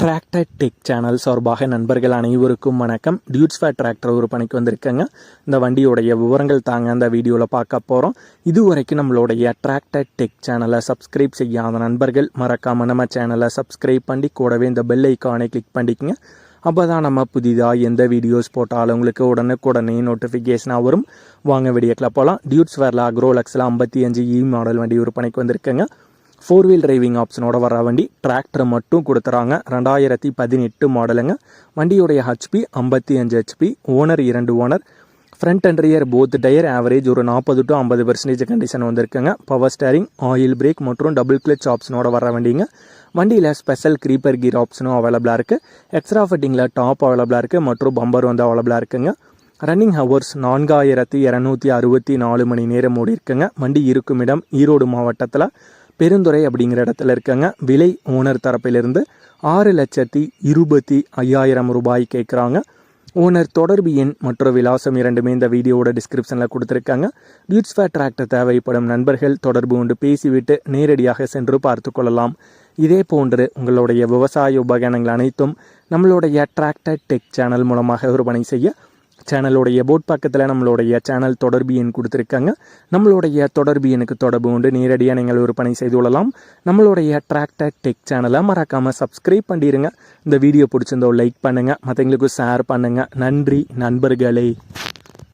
Tractor tech channel சார்பாக நண்பர்கள் அனைவருக்கும் வணக்கம். டியூட்ஸ் ஃபேர் டிராக்டர் ஒரு பணிக்கு வந்திருக்கேங்க. இந்த வண்டியோடைய விவரங்கள் தாங்க அந்த வீடியோவில் பார்க்க போகிறோம் இதுவரைக்கும் நம்மளுடைய டிராக்டர் டெக் சேனலை சப்ஸ்கிரைப் செய்யாத நண்பர்கள் மறக்காமல் நம்ம சேனலை சப்ஸ்கிரைப் பண்ணி கூடவே இந்த பெல் ஐக்கானை கிளிக் பண்ணிக்கங்க. அப்போ தான் நம்ம புதிதாக எந்த வீடியோஸ் போட்டாலும் உங்களுக்கு உடனுக்குடனே நோட்டிஃபிகேஷனாக வரும். வாங்க வீடியோக்கில் போகலாம் டியூட்ஸ் ஃபேரில் அக்ரோலக்ஸில் ஐம்பத்தி அஞ்சு இ மாடல் வண்டி விற்பனைக்கு வந்திருக்கேங்க. ஃபோர் வீல் டிரைவிங் ஆப்ஷனோட வர வண்டி டிராக்டர் மட்டும் கொடுத்துறாங்க. ரெண்டாயிரத்தி பதினெட்டு மாடலுங்க. வண்டியுடைய ஹெச்பி ஐம்பத்தி அஞ்சு ஹெச்பி ஓனர் இரண்டு owner front and rear both tyre average ஒரு நாற்பது டு ஐம்பது பர்சன்டேஜ் கண்டிஷன் வந்திருக்குங்க. பவர் ஸ்டேரிங் ஆயில் பிரேக் மற்றும் டபுள் கிளச் ஆப்ஷனோட வர வண்டிங்க. வண்டியில் ஸ்பெஷல் க்ரீப்பர் கீர் ஆப்ஷனும் அவைலபிளாக இருக்குது எக்ஸ்ட்ரா ஃபிட்டிங்கில் டாப் அவைலபிளாக இருக்குது மற்றும் பம்பர் வந்து அவைலபிளாக இருக்குங்க. ரன்னிங் ஹவர்ஸ் நான்காயிரத்தி இரநூத்தி அறுபத்தி நாலு மணி நேரம் ஓடி இருக்குங்க வண்டி இருக்கும் இடம் ஈரோடு மாவட்டத்தில். பெருந்துறை அப்படிங்கிற இடத்துல இருக்கங்க. விலை ஓனர் தரப்பிலிருந்து ஆறு லட்சத்தி இருபத்தி ஐயாயிரம் ரூபாய் கேட்குறாங்க. ஓனர் தொடர்பு எண் மற்றும் விலாசம் இரண்டுமே இந்த வீடியோவோட டிஸ்கிரிப்ஷனில் கொடுத்துருக்காங்க. டியூட்ஸ் ஃபேர் டிராக்டர் தேவைப்படும் நண்பர்கள் தொடர்பு கொண்டு பேசிவிட்டு நேரடியாக சென்று பார்த்து கொள்ளலாம். இதே போன்று உங்களுடைய விவசாய உபகரணங்கள் அனைத்தும் நம்மளுடைய டிராக்டர் டெக் சேனல் மூலமாக விற்பனை செய்ய சேனலுடைய போட் பக்கத்தில் நம்மளுடைய சேனல் தொடர்பு எண் கொடுத்துருக்காங்க. நம்மளுடைய தொடர்பு எனக்கு தொடர்பு உண்டு. நேரடியாக நீங்கள் விற்பனை செய்து கொள்ளலாம். நம்மளுடைய டிராக்டர் டெக் சேனலை மறக்காமல் சப்ஸ்கிரைப் பண்ணிடுங்க இந்த வீடியோ பிடிச்சிருந்தோ லைக் பண்ணுங்கள் மற்றவங்களுக்கும் ஷேர் பண்ணுங்கள் நன்றி நண்பர்களே.